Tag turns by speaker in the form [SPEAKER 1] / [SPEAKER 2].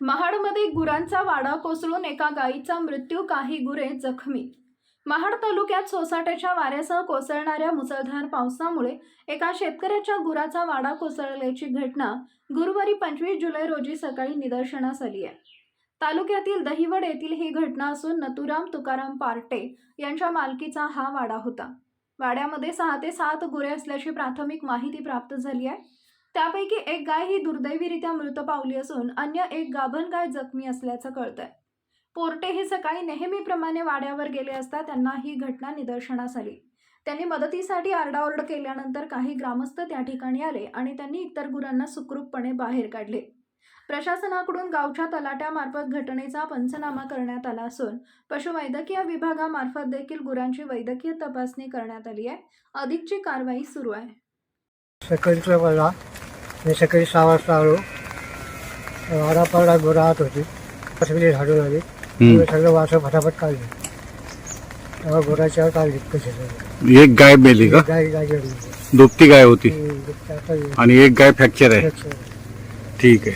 [SPEAKER 1] महाडमध्ये गुरांचा वाडा कोसळून एका गायीचा मृत्यू काही गुरे जखमी. महाड तालुक्यात सोसाट्याच्या वाऱ्यासह कोसळणाऱ्या मुसळधार पावसामुळे एका शेतकऱ्याच्या गुराचा वाडा कोसळल्याची घटना गुरुवारी पंचवीस जुलै रोजी सकाळी निदर्शनास आली आहे. तालुक्यातील दहिवड येथील ही घटना असून नतुराम तुकाराम पार्टे यांच्या मालकीचा हा वाडा होता. वाड्यामध्ये सहा ते सात गुरे असल्याची प्राथमिक माहिती प्राप्त झाली आहे. त्यापैकी एक गाय ही दुर्दैवीरित्या मृत पावली असून अन्य एक गाभण गाय जखमी असल्याचं कळतंय. पोर्टे हे सकाळी नेहमीप्रमाणे वाड्यावर गेले असता त्यांना ही घटना निदर्शनास आली. त्यांनी मदतीसाठी आरडाओरड केल्यानंतर काही ग्रामस्थ त्या ठिकाणी आले आणि त्यांनी इतर गुरांना सुखरूपपणे बाहेर काढले. प्रशासनाकडून गावच्या तलाट्यामार्फत घटनेचा पंचनामा करण्यात आला असून पशुवैद्यकीय विभागामार्फत देखील गुरांची वैद्यकीय तपासणी करण्यात आली आहे. अधिकची कारवाई सुरू आहे.
[SPEAKER 2] मी सकाळी सहा वाजता आलो. वाडा पडला गोरा आत होती. सगळी झाडून आली.
[SPEAKER 3] हम्म.
[SPEAKER 2] सगळं वासं फटाफट काढले. तेव्हा गोराच्या काढली सगळे
[SPEAKER 3] एक गाय मेली का?
[SPEAKER 2] गाय गाय गेली
[SPEAKER 3] दुभती गाय होती. आणि एक गाय फ्रॅक्चर आहे. ठीक आहे.